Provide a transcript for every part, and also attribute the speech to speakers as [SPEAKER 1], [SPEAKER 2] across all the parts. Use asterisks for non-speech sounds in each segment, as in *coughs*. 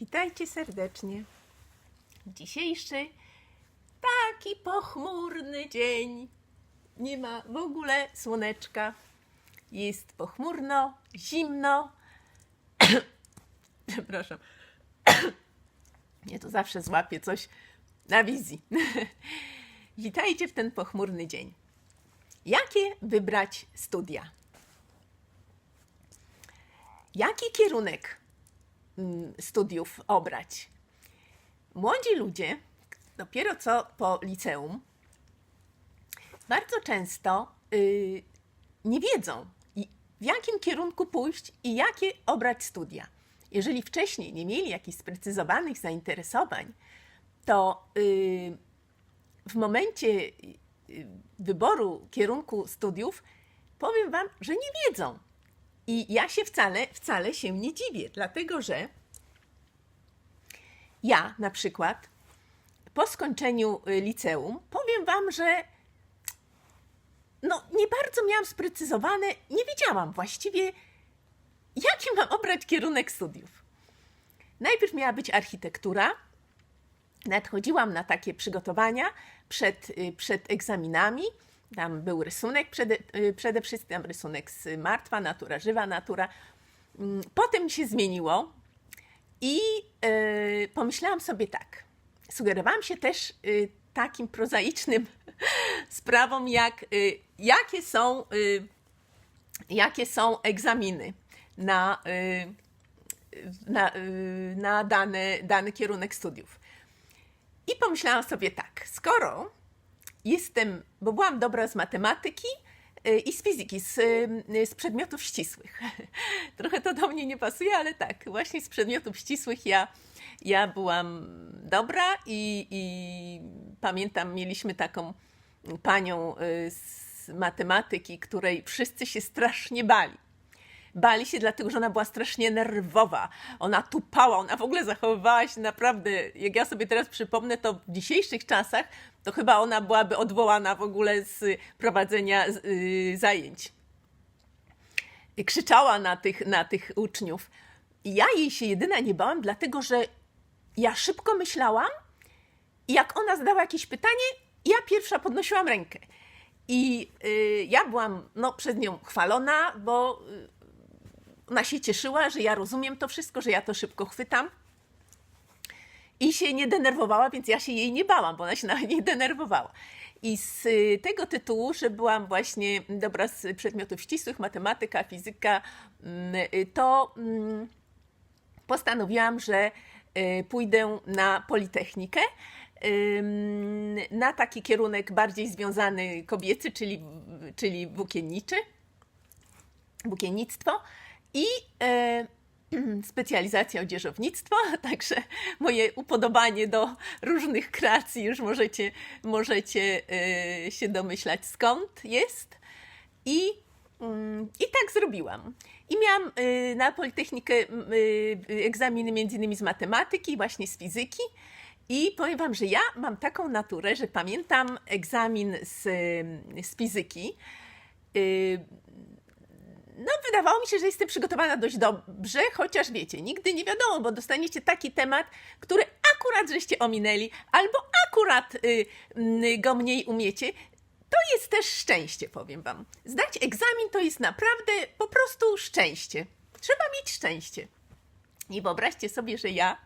[SPEAKER 1] Witajcie serdecznie. Dzisiejszy taki pochmurny dzień. Nie ma w ogóle słoneczka. Jest pochmurno, zimno. *coughs* Przepraszam. *coughs* Nie, to zawsze złapię coś na wizji. *laughs* Witajcie w ten pochmurny dzień. Jakie wybrać studia? Jaki kierunek studiów obrać? Młodzi ludzie, dopiero co po liceum, bardzo często y, nie wiedzą, w jakim kierunku pójść i jakie obrać studia. Jeżeli wcześniej nie mieli jakichś sprecyzowanych zainteresowań, to y, w momencie y, wyboru kierunku studiów powiem Wam, że nie wiedzą. I ja się wcale, wcale się nie dziwię, dlatego że ja na przykład po skończeniu y, liceum powiem Wam, że no nie bardzo miałam sprecyzowane, nie wiedziałam właściwie, jaki mam obrać kierunek studiów. Najpierw miała być architektura. Nadchodziłam na takie przygotowania przed, y, przed egzaminami. Tam był rysunek przede, y, przede wszystkim, rysunek z martwa natura, żywa natura. Mm, Potem się zmieniło i y, pomyślałam sobie tak. Sugerowałam się też y, takim prozaicznym *laughs* sprawom, jak jakie są, jakie są egzaminy na, na, na dany, dany kierunek studiów. I pomyślałam sobie tak, skoro jestem, bo byłam dobra z matematyki y, i z fizyki, z, y, z przedmiotów ścisłych. *laughs* Trochę to do mnie nie pasuje, ale tak, właśnie z przedmiotów ścisłych ja, ja byłam dobra i, i pamiętam, mieliśmy taką panią y, z matematyki, której wszyscy się strasznie bali. Bali się dlatego, że ona była strasznie nerwowa. Ona tupała, ona w ogóle zachowywała się naprawdę, jak ja sobie teraz przypomnę, to w dzisiejszych czasach, to chyba ona byłaby odwołana w ogóle z prowadzenia y, zajęć. I krzyczała na tych, na tych uczniów. I ja jej się jedyna nie bałam, dlatego że ja szybko myślałam i jak ona zadała jakieś pytanie, ja pierwsza podnosiłam rękę. I y, ja byłam no, przez nią chwalona, bo y, ona się cieszyła, że ja rozumiem to wszystko, że ja to szybko chwytam. I się nie denerwowała, więc ja się jej nie bałam, bo ona się *laughs* nawet nie denerwowała. I z tego tytułu, że byłam właśnie dobra z przedmiotów ścisłych, matematyka, fizyka, mm, to mm, postanowiłam, że y, pójdę na Politechnikę, na taki kierunek bardziej związany kobiecy, czyli, czyli włókienniczy, włókiennictwo i e, *clears throat* specjalizacja odzieżownictwo, także moje upodobanie do różnych kreacji już możecie, możecie e, się domyślać skąd jest. I, mm, I tak zrobiłam. I miałam y, na Politechnikę egzaminy między innymi z matematyki, właśnie z fizyki. I powiem Wam, że ja mam taką naturę, że pamiętam egzamin z, z fizyki. No, wydawało mi się, że jestem przygotowana dość dobrze, chociaż wiecie, nigdy nie wiadomo, bo dostaniecie taki temat, który akurat żeście ominęli, albo akurat y, y, go mniej umiecie. To jest też szczęście, powiem Wam. Zdać egzamin to jest naprawdę po prostu szczęście. Trzeba mieć szczęście. I wyobraźcie sobie, że ja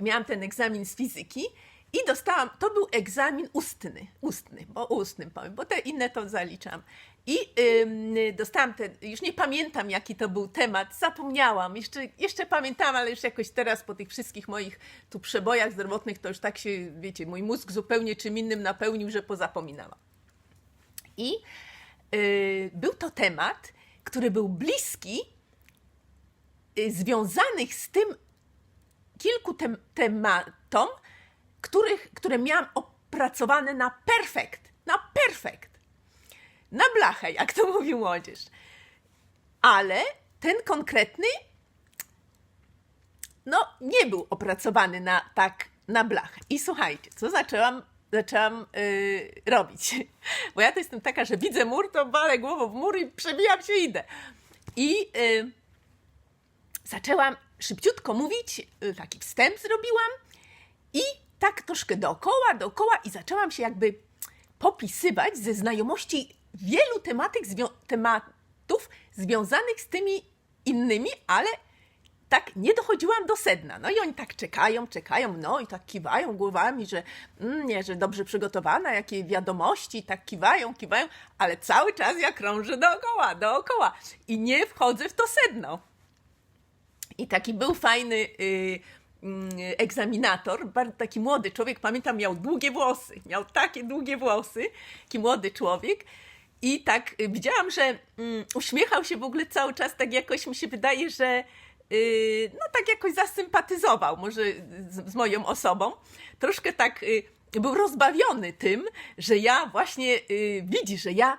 [SPEAKER 1] miałam ten egzamin z fizyki i dostałam, to był egzamin ustny, ustny, bo ustnym powiem, bo te inne to zaliczam. I ym, dostałam ten, już nie pamiętam jaki to był temat, zapomniałam, jeszcze, jeszcze pamiętam, ale już jakoś teraz po tych wszystkich moich tu przebojach zdrowotnych, to już tak się, wiecie, mój mózg zupełnie czym innym napełnił, że pozapominałam. I y, był to temat, który był bliski, y, związanych z tym kilku tem tematom, których, które miałam opracowane na perfekt, na perfekt, na blachę, jak to mówi młodzież. Ale ten konkretny, no, nie był opracowany na tak na blachę. I słuchajcie, co zaczęłam, zaczęłam yy, robić. *laughs* Bo ja to jestem taka, że widzę mur, to walę głową w mur i przebijam się idę. I yy, zaczęłam szybciutko mówić, y, taki wstęp zrobiłam i tak troszkę dookoła, dookoła i zaczęłam się jakby popisywać ze znajomości wielu tematyk, zwią- tematów związanych z tymi innymi, ale tak nie dochodziłam do sedna. No i oni tak czekają, czekają, no i tak kiwają głowami, że mm, nie, że dobrze przygotowana, jakie wiadomości, tak kiwają, kiwają, ale cały czas ja krążę dookoła, dookoła i nie wchodzę w to sedno. I taki był fajny y, mm, egzaminator, bardzo taki młody człowiek, pamiętam, miał długie włosy, miał takie długie włosy, taki młody człowiek. I tak y, widziałam, że mm, uśmiechał się w ogóle cały czas, tak jakoś mi się wydaje, że y, no tak jakoś zasympatyzował może z, z moją osobą. Troszkę tak y, był rozbawiony tym, że ja właśnie y, widzi, że ja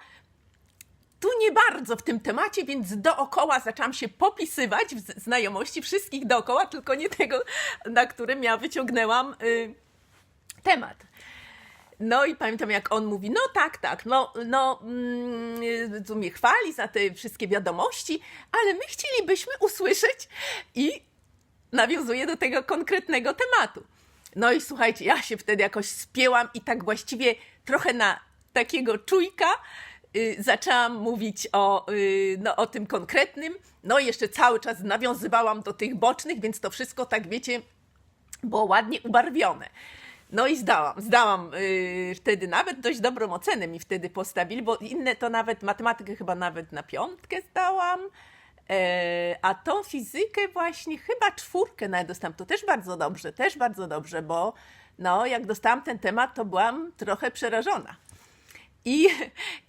[SPEAKER 1] tu nie bardzo w tym temacie, więc dookoła zaczęłam się popisywać w znajomości wszystkich dookoła, tylko nie tego, na którym ja wyciągnęłam y, temat. No i pamiętam, jak on mówi, no tak, tak, no, no mm, tu mnie chwali za te wszystkie wiadomości, ale my chcielibyśmy usłyszeć i nawiązuje do tego konkretnego tematu. No i słuchajcie, ja się wtedy jakoś spięłam i tak właściwie trochę na takiego czujka y, zaczęłam mówić o, y, no, o tym konkretnym. No i jeszcze cały czas nawiązywałam do tych bocznych, więc to wszystko tak wiecie, było ładnie ubarwione. No i zdałam, zdałam yy, wtedy nawet dość dobrą ocenę mi wtedy postawili, bo inne to nawet, matematykę chyba nawet na piątkę zdałam, e, a tą fizykę właśnie chyba czwórkę nawet dostałam. To też bardzo dobrze, też bardzo dobrze, bo no jak dostałam ten temat, to byłam trochę przerażona. I,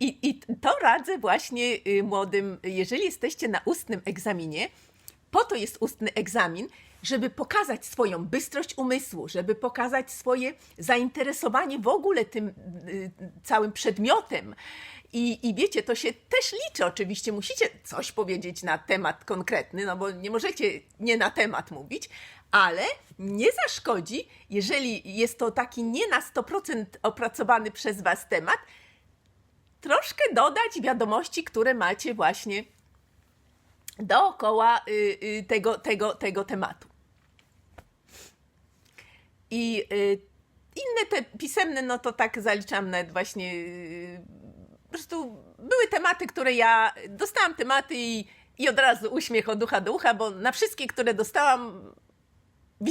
[SPEAKER 1] i, I to radzę właśnie y, młodym, jeżeli jesteście na ustnym egzaminie, po to jest ustny egzamin, żeby pokazać swoją bystrość umysłu, żeby pokazać swoje zainteresowanie w ogóle tym y, całym przedmiotem. I, I wiecie, to się też liczy. Oczywiście musicie coś powiedzieć na temat konkretny, no bo nie możecie nie na temat mówić, ale nie zaszkodzi, jeżeli jest to taki nie na 100% opracowany przez Was temat, troszkę dodać wiadomości, które macie właśnie dookoła y, y, tego, tego, tego tematu. I y, inne te pisemne, no to tak zaliczam nawet właśnie. y, Po prostu były tematy, które ja dostałam tematy i, i od razu uśmiech od ucha do ucha, bo na wszystkie, które dostałam,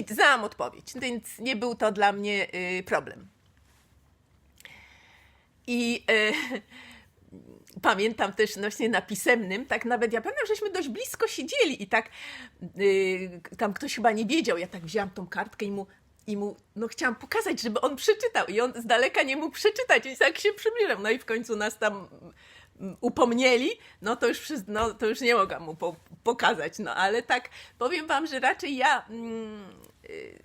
[SPEAKER 1] znałam odpowiedź, więc nie był to dla mnie y, problem. I y, *laughs* pamiętam też właśnie na pisemnym, tak nawet ja pamiętam, żeśmy dość blisko siedzieli i tak y, tam ktoś chyba nie wiedział, ja tak wzięłam tą kartkę i mu, i mu no chciałam pokazać, żeby on przeczytał. I on z daleka nie mógł przeczytać. I tak się przybliżał, no i w końcu nas tam mm, upomnieli, no to już, no, to już nie mogłam mu po, pokazać, no ale tak powiem wam, że raczej ja mm, y,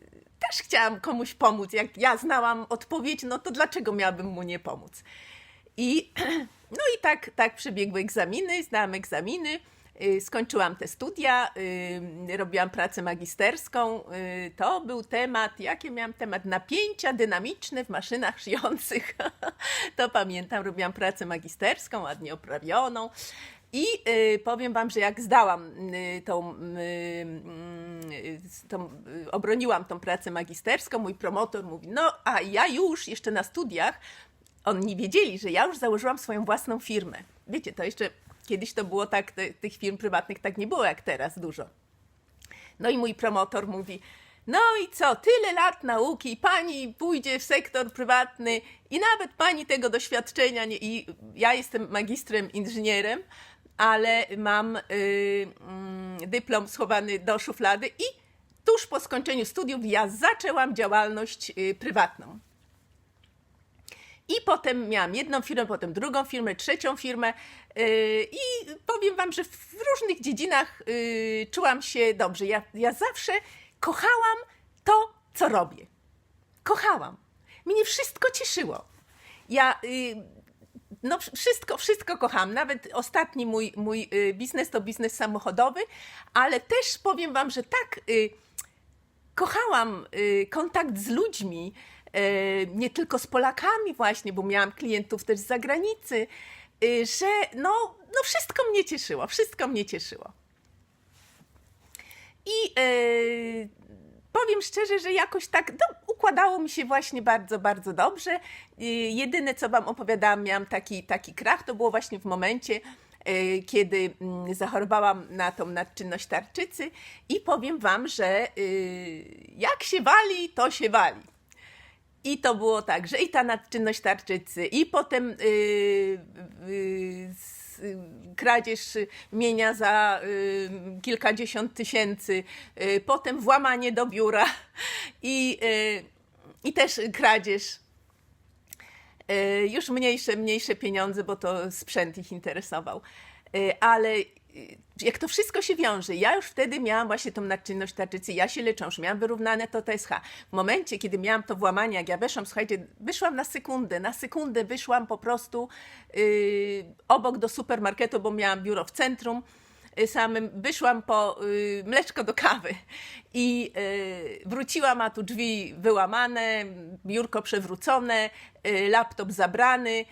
[SPEAKER 1] też chciałam komuś pomóc, jak ja znałam odpowiedź, no to dlaczego miałabym mu nie pomóc? I, *clears throat* no i tak, tak przebiegły egzaminy, zdałam egzaminy, skończyłam te studia, y, robiłam pracę magisterską. y, To był temat, jaki miałam temat? Napięcia dynamiczne w maszynach szyjących. *laughs* To pamiętam, robiłam pracę magisterską, ładnie oprawioną. I y, powiem Wam, że jak zdałam y, tą, y, y, tą, y, obroniłam tą pracę magisterską, mój promotor mówi, no a ja już jeszcze na studiach oni wiedzieli, że ja już założyłam swoją własną firmę. Wiecie, to jeszcze kiedyś to było tak, te, tych firm prywatnych tak nie było jak teraz dużo. No i mój promotor mówi: No i co, tyle lat nauki, pani pójdzie w sektor prywatny i nawet pani tego doświadczenia nie. I ja jestem magistrem inżynierem, ale mam y, mm, dyplom schowany do szuflady i tuż po skończeniu studiów ja zaczęłam działalność y, prywatną. I potem miałam jedną firmę, potem drugą firmę, trzecią firmę. yy, I powiem Wam, że w różnych dziedzinach yy, czułam się dobrze. Ja, ja zawsze kochałam to, co robię. Kochałam. Mnie wszystko cieszyło. Ja yy, no, wszystko, wszystko kocham. Nawet ostatni mój, mój biznes to biznes samochodowy, ale też powiem Wam, że tak. Kochałam kontakt z ludźmi, nie tylko z Polakami właśnie, bo miałam klientów też z zagranicy, y, że no, no wszystko mnie cieszyło, wszystko mnie cieszyło. I e, powiem szczerze, że jakoś tak no, układało mi się właśnie bardzo, bardzo dobrze. Y, Jedyne, co Wam opowiadałam, miałam taki, taki krach, to było właśnie w momencie, y, kiedy mm, zachorowałam na tą nadczynność tarczycy i powiem Wam, że y, jak się wali, to się wali. I to było tak, że i ta nadczynność tarczycy, i potem yy, yy, y, kradzież mienia za yy, kilkadziesiąt tysięcy, yy, potem włamanie do biura i, yy, i też kradzież. Yy, już mniejsze, mniejsze pieniądze, bo to sprzęt ich interesował. Yy, Ale jak to wszystko się wiąże, ja już wtedy miałam właśnie tą nadczynność tarczycy, ja się leczę, już miałam wyrównane to TSH. W momencie, kiedy miałam to włamanie, jak ja weszłam, słuchajcie, wyszłam na sekundę, na sekundę wyszłam po prostu yy, obok do supermarketu, bo miałam biuro w centrum y, samym, wyszłam po y, mleczko do kawy i y, wróciłam, a tu drzwi wyłamane, biurko przewrócone, y, laptop zabrany.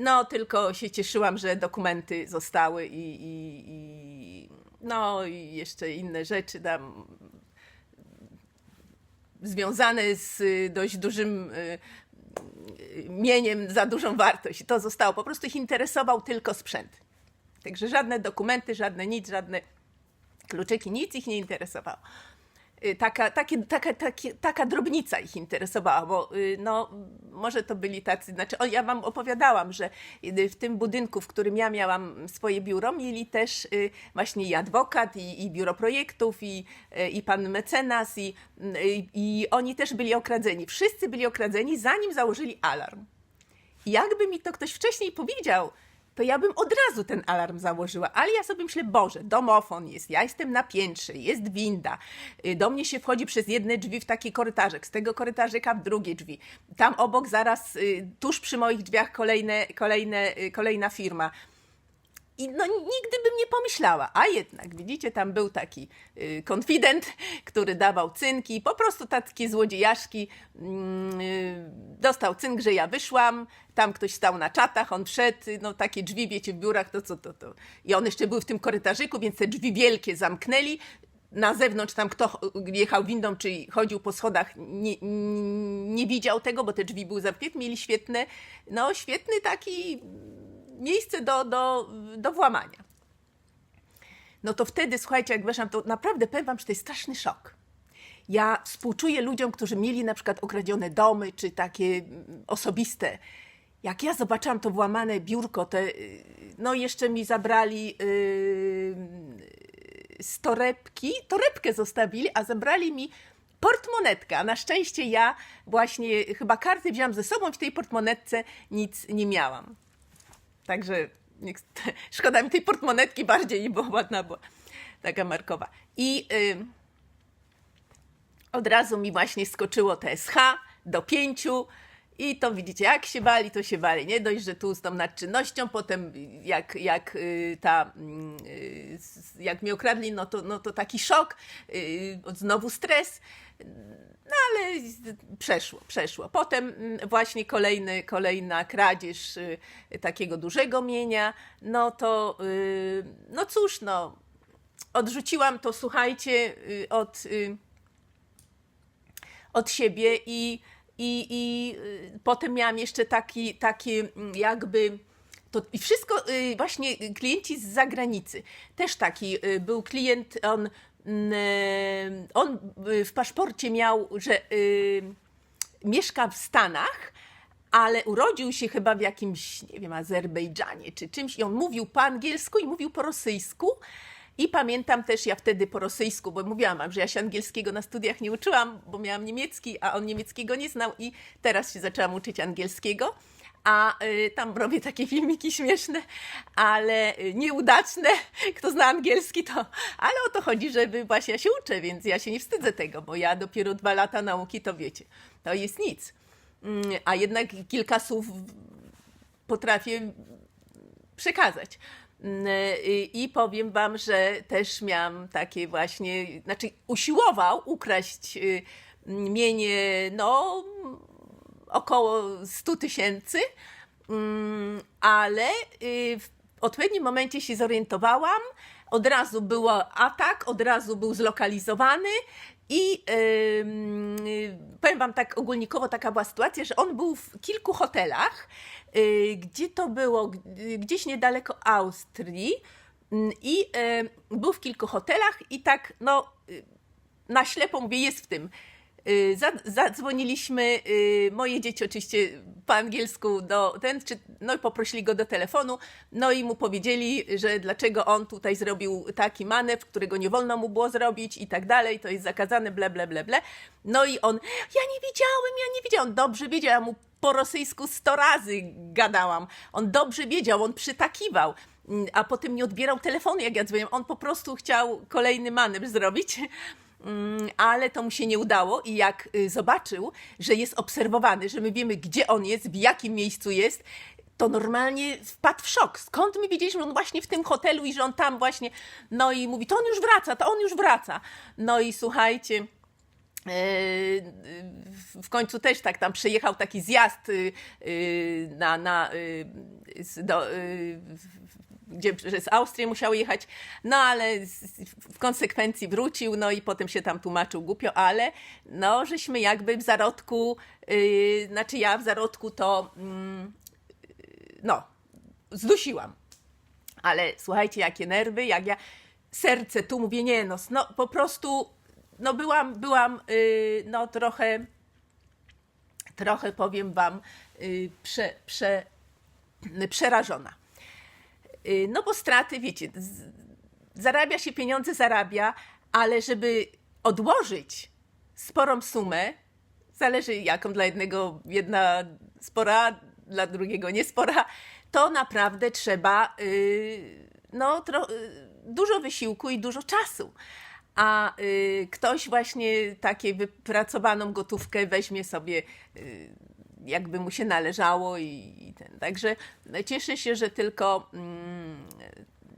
[SPEAKER 1] No, tylko się cieszyłam, że dokumenty zostały i, i, i no i jeszcze inne rzeczy tam związane z y, dość dużym y, y, mieniem za dużą wartość. To zostało. Po prostu ich interesował tylko sprzęt. Także żadne dokumenty, żadne nic, żadne kluczyki, nic ich nie interesowało. Y, Taka, takie, taka, takie, taka drobnica ich interesowała, bo y, no, może to byli tacy, znaczy o, ja wam opowiadałam, że y, w tym budynku, w którym ja miałam swoje biuro, mieli też właśnie i adwokat, i, i biuro projektów, i, i pan mecenas, i, i oni też byli okradzeni. Wszyscy byli okradzeni, zanim założyli alarm. Jakby mi to ktoś wcześniej powiedział, to ja bym od razu ten alarm założyła, ale ja sobie myślę, Boże, domofon jest, ja jestem na piętrze, jest winda, y, do mnie się wchodzi przez jedne drzwi w taki korytarzek, z tego korytarzyka w drugie drzwi, tam obok zaraz, y, tuż przy moich drzwiach kolejne, kolejne, y, kolejna firma. I no, nigdy bym nie pomyślała, a jednak, widzicie, tam był taki y, konfident, który dawał cynki, po prostu takie złodziejaszki. mm, y, dostał cynk, że ja wyszłam, tam ktoś stał na czatach, on wszedł, y, no takie drzwi, wiecie, w biurach, to co to, to. I one jeszcze były w tym korytarzyku, więc te drzwi wielkie zamknęli. Na zewnątrz tam kto ch- jechał windą, czy chodził po schodach, nie, nie widział tego, bo te drzwi były zamknięte, mieli świetne, no świetny taki miejsce do, do, do włamania. No to wtedy, słuchajcie, jak weszłam, to naprawdę powiem wam, że to jest straszny szok. Ja współczuję ludziom, którzy mieli na przykład okradzione domy, czy takie mm, osobiste. Jak ja zobaczyłam to włamane biurko, te, y, no jeszcze mi zabrali yy, z torebki, torebkę zostawili, a zabrali mi portmonetkę, a na szczęście ja właśnie chyba karty wziąłam ze sobą, w tej portmonetce nic nie miałam. Także *laughs* szkoda mi tej portmonetki bardziej, bo ładna była taka markowa. I y, od razu mi właśnie skoczyło TSH do pięciu. I to widzicie, jak się wali, to się wali. Nie dość, że tu z tą nadczynnością, potem jak, jak y, ta, mm, y, jak mnie okradli, no to, no to taki szok, znowu stres. No ale przeszło, przeszło. Potem mm, właśnie kolejny, kolejna kradzież y, takiego dużego mienia. No to, y, no cóż, no, odrzuciłam to, słuchajcie, y, od, od siebie i, i, i potem miałam jeszcze taki, taki mm, jakby. To, I wszystko właśnie klienci z zagranicy. Też taki był klient, on, on y, w paszporcie miał, że y, mieszka w Stanach, ale urodził się chyba w jakimś, nie wiem, Azerbejdżanie czy czymś i on mówił po angielsku i mówił po rosyjsku. I pamiętam też ja wtedy po rosyjsku, bo mówiłam wam, że ja się angielskiego na studiach nie uczyłam, bo miałam niemiecki, a on niemieckiego nie znał i teraz się zaczęłam uczyć angielskiego. A y, tam robię takie filmiki śmieszne, ale y, nieudaczne. Kto zna angielski, to. Ale o to chodzi, żeby właśnie ja się uczę, więc ja się nie wstydzę tego, bo ja dopiero dwa lata nauki, to wiecie, to jest nic. Mm, A jednak kilka słów potrafię przekazać. Mm, I, I powiem Wam, że też miałam takie właśnie, znaczy usiłował ukraść y, mienie, no, około 100 tysięcy, mm, ale y, w odpowiednim momencie się zorientowałam. od razu było atak, od razu był zlokalizowany i y, powiem wam tak ogólnikowo taka była sytuacja, że on był w kilku hotelach, y, gdzie to było, G- gdzieś niedaleko Austrii Mm, i y, był w kilku hotelach i tak no y, na ślepo mówię, jest w tym. Y, za- Zadzwoniliśmy, y, moje dzieci oczywiście po angielsku do ten, czy, no i poprosili go do telefonu, no i mu powiedzieli, że dlaczego on tutaj zrobił taki manewr, którego nie wolno mu było zrobić i tak dalej, to jest zakazane, ble, ble, ble, ble. No i on, ja nie wiedziałem, ja nie wiedziałem, dobrze wiedział, ja mu po rosyjsku sto razy gadałam. On dobrze wiedział, on przytakiwał, Mm, a potem nie odbierał telefonu, jak ja dzwoniłam. On po prostu chciał kolejny manewr zrobić. Mm, ale to mu się nie udało i jak y, zobaczył, że jest obserwowany, że my wiemy, gdzie on jest, w jakim miejscu jest, to normalnie wpadł w szok. Skąd my wiedzieliśmy, że on właśnie w tym hotelu i że on tam właśnie, no i mówi, to on już wraca, to on już wraca. No i słuchajcie, w końcu też tak tam przyjechał taki zjazd yy, yy, na, na, z- do, gdzie przez Austrię musiał jechać, no ale z- w konsekwencji wrócił, no i potem się tam tłumaczył głupio, ale no żeśmy jakby w zarodku, znaczy ja w zarodku to mm, no, zdusiłam. Ale słuchajcie, jakie nerwy, jak ja serce tu mówię, nie no, no po prostu, no byłam, byłam, yy, no trochę, trochę powiem wam, yy, prze, prze, przerażona. Yy, no bo straty, wiecie, z, zarabia się pieniądze, zarabia, ale żeby odłożyć sporą sumę, zależy jaką dla jednego jedna spora, dla drugiego niespora, to naprawdę trzeba yy, no, tro, yy, dużo wysiłku i dużo czasu. A yy, ktoś właśnie takiej wypracowaną gotówkę weźmie sobie, yy, jakby mu się należało i, i ten. Także cieszę się, że tylko mm,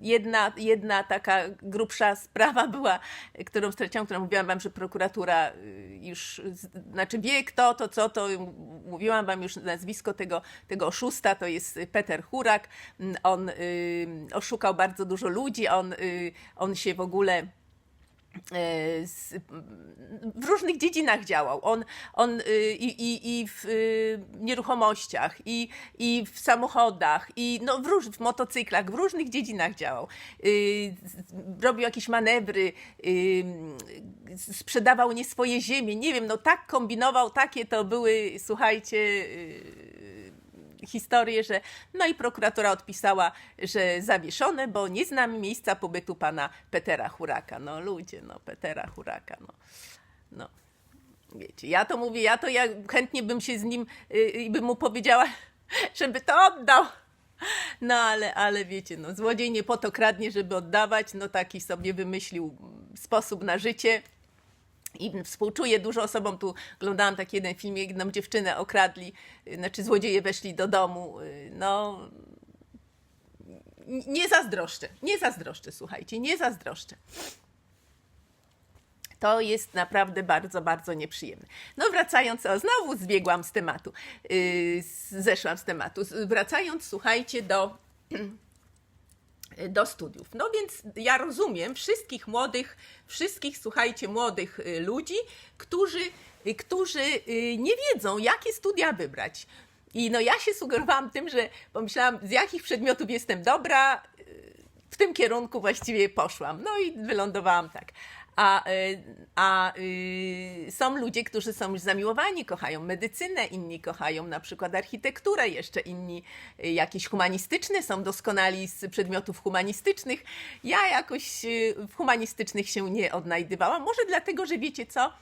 [SPEAKER 1] jedna, jedna taka grubsza sprawa była, którą straciłam, którą mówiłam wam, że prokuratura y, już, znaczy wie kto to, co to, mówiłam wam już nazwisko tego, tego oszusta, to jest Peter Hurak, on y, oszukał bardzo dużo ludzi, on, y, on się w ogóle w różnych dziedzinach działał. On, on y, i, i, i w y, nieruchomościach, i, i w samochodach, i no, w, róż, w motocyklach, w różnych dziedzinach działał. Y, Robił jakieś manewry, sprzedawał nie swoje ziemie, nie wiem, no tak kombinował, takie to były, słuchajcie, historię, że no i prokuratura odpisała, że zawieszone, bo nie znamy miejsca pobytu pana Petera Huraka. No ludzie, no Petera Huraka, no. no. Wiecie, ja to mówię, ja to ja chętnie bym się z nim y, i bym mu powiedziała, *laughs* żeby to oddał. No ale, ale wiecie, no złodziej nie po to kradnie, żeby oddawać, no taki sobie wymyślił sposób na życie. I współczuję dużo osobom. Tu oglądałam taki jeden film, jedną dziewczynę okradli, y, znaczy złodzieje weszli do domu. y, No, nie zazdroszczę, nie zazdroszczę, słuchajcie, nie zazdroszczę. To jest naprawdę bardzo, bardzo nieprzyjemne. No wracając, o, znowu zbiegłam z tematu, yy, zeszłam z tematu. Wracając, słuchajcie, do, *clears throat* do studiów. No więc ja rozumiem wszystkich młodych, wszystkich, słuchajcie, młodych y, ludzi, którzy, y, którzy y, nie wiedzą, jakie studia wybrać. I no ja się sugerowałam tym, że pomyślałam, z jakich przedmiotów jestem dobra, w tym kierunku właściwie poszłam. No i wylądowałam tak. A, y, a y, są ludzie, którzy są już zamiłowani, kochają medycynę, inni kochają na przykład architekturę, jeszcze inni y, jakieś humanistyczne, są doskonali z przedmiotów humanistycznych. Ja jakoś y, w humanistycznych się nie odnajdywałam. Może dlatego, że wiecie co?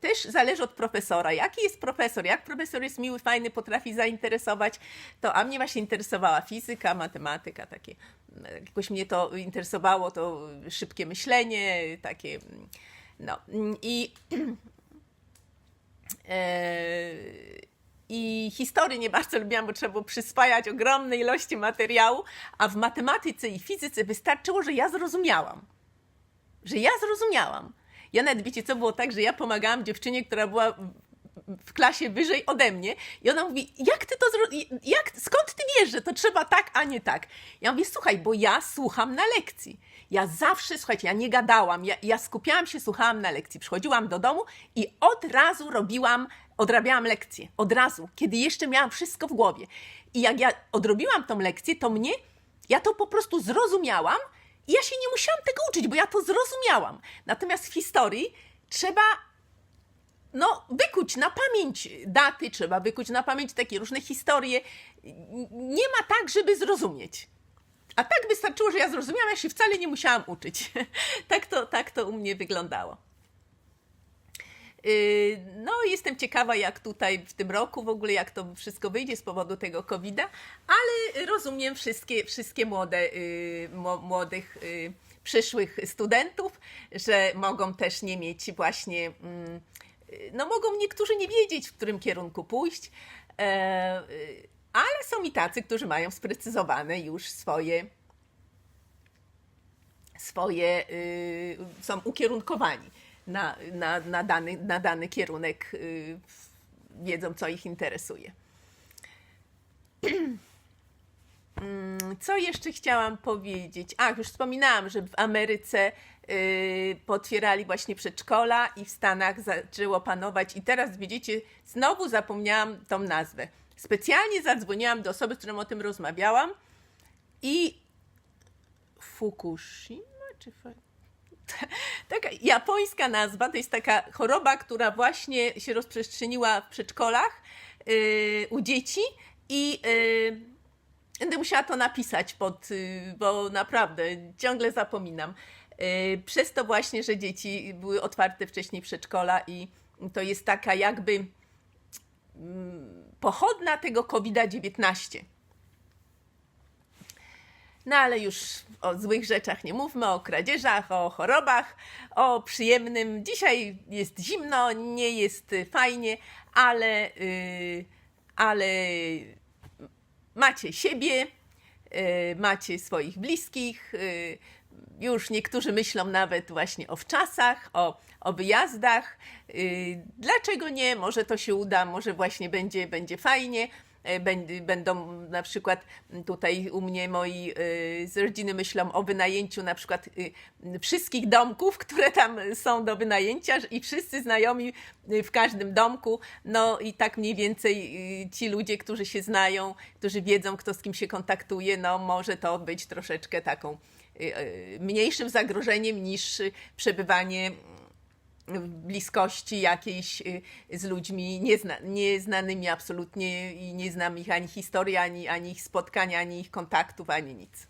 [SPEAKER 1] też zależy od profesora. Jaki jest profesor? Jak profesor jest miły, fajny, potrafi zainteresować, to a mnie właśnie interesowała fizyka, matematyka, takie. Jakoś mnie to interesowało, to szybkie myślenie, takie. No i. *clears throat* E, I historii nie bardzo lubiłam, bo trzeba było przyswajać ogromne ilości materiału, a w matematyce i fizyce wystarczyło, że ja zrozumiałam że ja zrozumiałam. Ja nawet, wiecie co, było tak, że ja pomagałam dziewczynie, która była w klasie wyżej ode mnie i ona mówi, jak ty to jak, skąd ty wiesz, że to trzeba tak, a nie tak? Ja mówię, słuchaj, bo ja słucham na lekcji. Ja zawsze, słuchajcie, ja nie gadałam, ja, ja skupiałam się, słuchałam na lekcji. Przychodziłam do domu i od razu robiłam, odrabiałam lekcję. Od razu, kiedy jeszcze miałam wszystko w głowie. I jak ja odrobiłam tą lekcję, to mnie, ja to po prostu zrozumiałam i ja się nie musiałam tego uczyć, bo ja to zrozumiałam. Natomiast w historii trzeba no, wykuć na pamięć daty, trzeba wykuć na pamięć takie różne historie. Nie ma tak, żeby zrozumieć. A tak wystarczyło, że ja zrozumiałam, ja się wcale nie musiałam uczyć. *laughs* tak, to, tak to u mnie wyglądało. Yy, No, jestem ciekawa, jak tutaj w tym roku w ogóle, jak to wszystko wyjdzie z powodu tego COVID-a, ale rozumiem wszystkie, wszystkie młode, mo- młodych yy, przyszłych studentów, że mogą też nie mieć właśnie, mm, no mogą niektórzy nie wiedzieć, w którym kierunku pójść, e, yy, ale są i tacy, którzy mają sprecyzowane już swoje swoje, y, są ukierunkowani na, na, na, dany, na dany kierunek, y, wiedzą, co ich interesuje. *clears throat* Mm, Co jeszcze chciałam powiedzieć? Ach, już wspominałam, że w Ameryce y, potwierali właśnie przedszkola i w Stanach zaczęło panować. I teraz widzicie, znowu zapomniałam tą nazwę. Specjalnie zadzwoniłam do osoby, z którą o tym rozmawiałam i Fukushima czy *laughs* taka japońska nazwa, to jest taka choroba, która właśnie się rozprzestrzeniła w przedszkolach yy, u dzieci i yy, będę musiała to napisać pod, yy, bo naprawdę ciągle zapominam. Yy, przez to właśnie, że dzieci były otwarte wcześniej przedszkola i to jest taka jakby mm, pochodna tego COVID-19. No ale już o złych rzeczach nie mówmy, o kradzieżach, o chorobach, o przyjemnym. Dzisiaj jest zimno, nie jest y, fajnie, ale, y, ale macie siebie, y, macie swoich bliskich. y, Już niektórzy myślą nawet właśnie o wczasach, o, o wyjazdach. Y, Dlaczego nie? Może to się uda, może właśnie będzie, będzie fajnie. E, będ- Będą na przykład tutaj u mnie moi y, z rodziny myślą o wynajęciu na przykład y, wszystkich domków, które tam są do wynajęcia i wszyscy znajomi w każdym domku. No i tak mniej więcej ci ludzie, którzy się znają, którzy wiedzą, kto z kim się kontaktuje, no może to być troszeczkę taką mniejszym zagrożeniem niż przebywanie bliskości jakiejś y, z ludźmi niezna, nieznanymi absolutnie i nie znam ich ani historii, ani, ani ich spotkań, ani ich kontaktów, ani nic.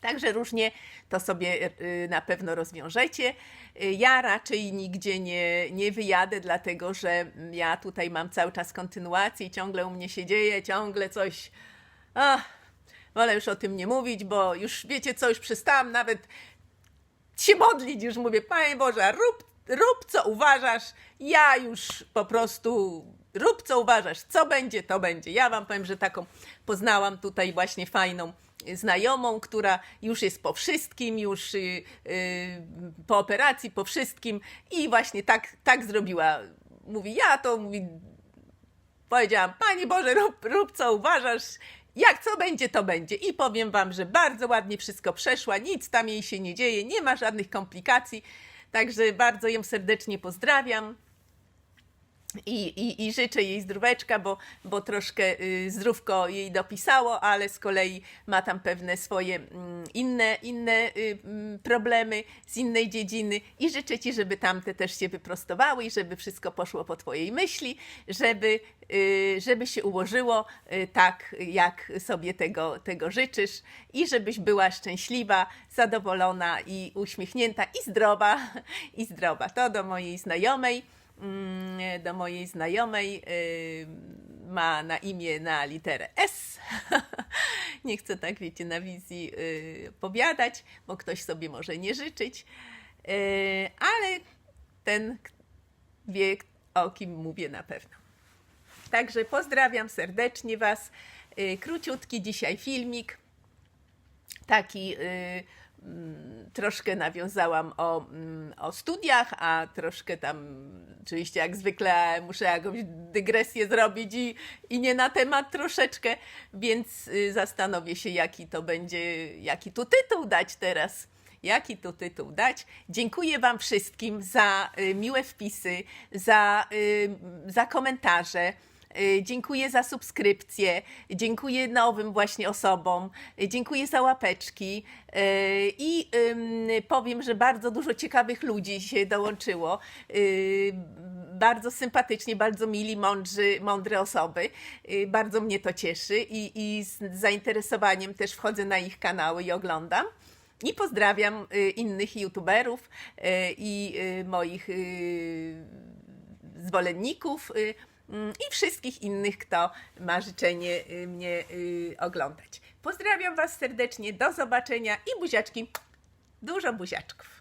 [SPEAKER 1] Także różnie to sobie y, na pewno rozwiążecie. Y, Ja raczej nigdzie nie, nie wyjadę, dlatego że ja tutaj mam cały czas kontynuację i ciągle u mnie się dzieje, ciągle coś. Ach, wolę już o tym nie mówić, bo już wiecie co, już przestałam nawet się modlić, już mówię, Panie Boże, rób, rób co uważasz, ja już po prostu rób co uważasz, co będzie, to będzie. Ja wam powiem, że taką poznałam tutaj właśnie fajną znajomą, która już jest po wszystkim, już y, y, po operacji, po wszystkim i właśnie tak, tak zrobiła. Mówi, ja to, mówi, powiedziałam, Panie Boże, rób, rób co uważasz, jak co będzie, to będzie. I powiem Wam, że bardzo ładnie wszystko przeszła, nic tam jej się nie dzieje, nie ma żadnych komplikacji, także bardzo ją serdecznie pozdrawiam. I, i, I życzę jej zdróweczka, bo, bo troszkę y, zdrówko jej dopisało, ale z kolei ma tam pewne swoje mm, inne, inne y, mm, problemy z innej dziedziny. I życzę Ci, żeby tamte też się wyprostowały i żeby wszystko poszło po Twojej myśli, żeby, y, żeby się ułożyło tak, jak sobie tego, tego życzysz. I żebyś była szczęśliwa, zadowolona i uśmiechnięta i zdrowa, *laughs* i zdrowa. To do mojej znajomej do mojej znajomej. y, Ma na imię na literę S. *laughs* Nie chcę tak, wiecie, na wizji y, powiadać, bo ktoś sobie może nie życzyć. Y, Ale ten wie, o kim mówię na pewno. Także pozdrawiam serdecznie Was. Króciutki dzisiaj filmik taki mm, troszkę nawiązałam o, mm, o studiach, a troszkę tam, oczywiście jak zwykle muszę jakąś dygresję zrobić i, i nie na temat troszeczkę, więc y, zastanowię się, jaki to będzie, jaki tu tytuł dać teraz. Jaki tu tytuł dać? Dziękuję Wam wszystkim za y, miłe wpisy, za, y, za komentarze. Y, Dziękuję za subskrypcję, dziękuję nowym właśnie osobom, y, dziękuję za łapeczki y, i powiem, że bardzo dużo ciekawych ludzi się dołączyło. Bardzo sympatycznie, bardzo mili, mądrzy, mądre osoby. Bardzo mnie to cieszy i, i z zainteresowaniem też wchodzę na ich kanały i oglądam. I pozdrawiam innych youtuberów i moich zwolenników i wszystkich innych, kto ma życzenie y, mnie y, oglądać. Pozdrawiam Was serdecznie, do zobaczenia i buziaczki, dużo buziaczków.